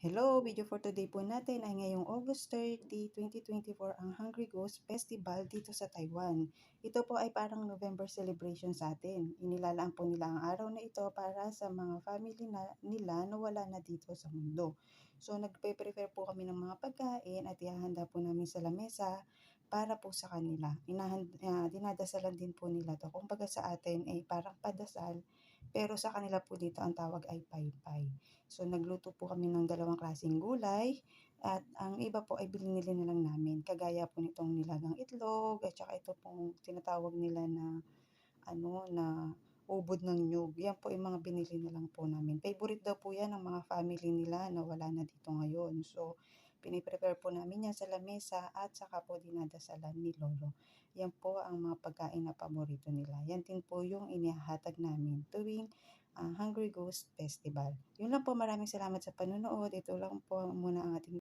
Hello, video for today po natin ay ngayong August 30, 2024 ang Hungry Ghost Festival dito sa Taiwan. Ito po ay parang November celebration sa atin. Inilalaan po nila ang araw na ito para sa mga family na, nila na wala na dito sa mundo. So nagpe-prepare po kami ng mga pagkain at ihahanda po namin sa lamesa para po sa kanila. Inahand, uh, dinadasalan din po nila to. Kung baga sa atin ay parang padasal, pero sa kanila po dito ang tawag ay paypay. So nagluto po kami ng dalawang klaseng gulay at ang iba po ay binili na lang namin. Kagaya po nitong nilagang itlog at saka ito pong tinatawag nila na ano na ubod ng nyug. Yan po yung mga binili na lang po namin. Favorite daw po yan ng mga family nila na wala na dito ngayon. So, piniprepare po namin yan sa lamesa at saka po dinadasalan ni Lolo. Yan po ang mga pagkain na paborito nila. Yan din po yung inihahatag namin tuwing uh, Hungry Ghost Festival. Yun lang po, maraming salamat sa panonood. Ito lang po muna ang ating